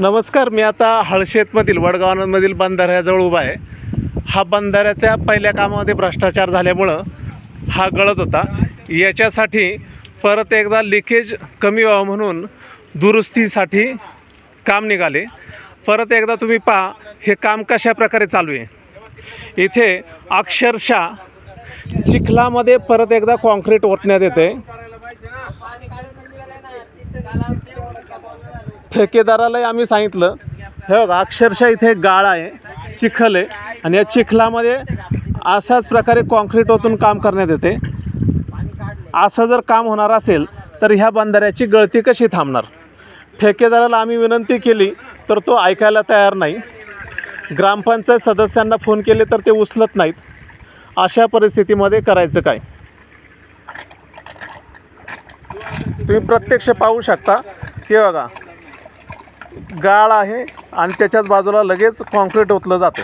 नमस्कार मी आता हळशेतमधील वडगावांमधील बंधाऱ्याजवळ उभा आहे. हा बंधाऱ्याच्या पहिल्या कामामध्ये भ्रष्टाचार झाल्यामुळं हा गळत होता. याच्यासाठी परत एकदा लिकेज कमी व्हावं म्हणून दुरुस्तीसाठी काम निघाले. परत एकदा तुम्ही पहा हे काम कशा प्रकारे चालू आहे. इथे अक्षरशः चिखलामध्ये परत एकदा कॉन्क्रीट ओतण्यात येते ठेकेदारालाही आम्ही सांगितलं हे बघा अक्षरशः इथे गाळ आहे चिखल आहे. आणि या चिखलामध्ये अशाच प्रकारे कॉन्क्रीट ओतून काम करण्यात येते. असं जर काम होणार असेल तर ह्या बंधाऱ्याची गळती कशी थांबणार? ठेकेदाराला आम्ही विनंती केली तर तो ऐकायला तयार नाही. ग्रामपंचायत सदस्यांना फोन केले तर ते उचलत नाहीत. अशा परिस्थितीमध्ये करायचं काय? तुम्ही प्रत्यक्ष पाहू शकता. की बघा गाळ आहे आणि त्याच्याच बाजूला लगेच कॉन्क्रीट ओतलं जातं.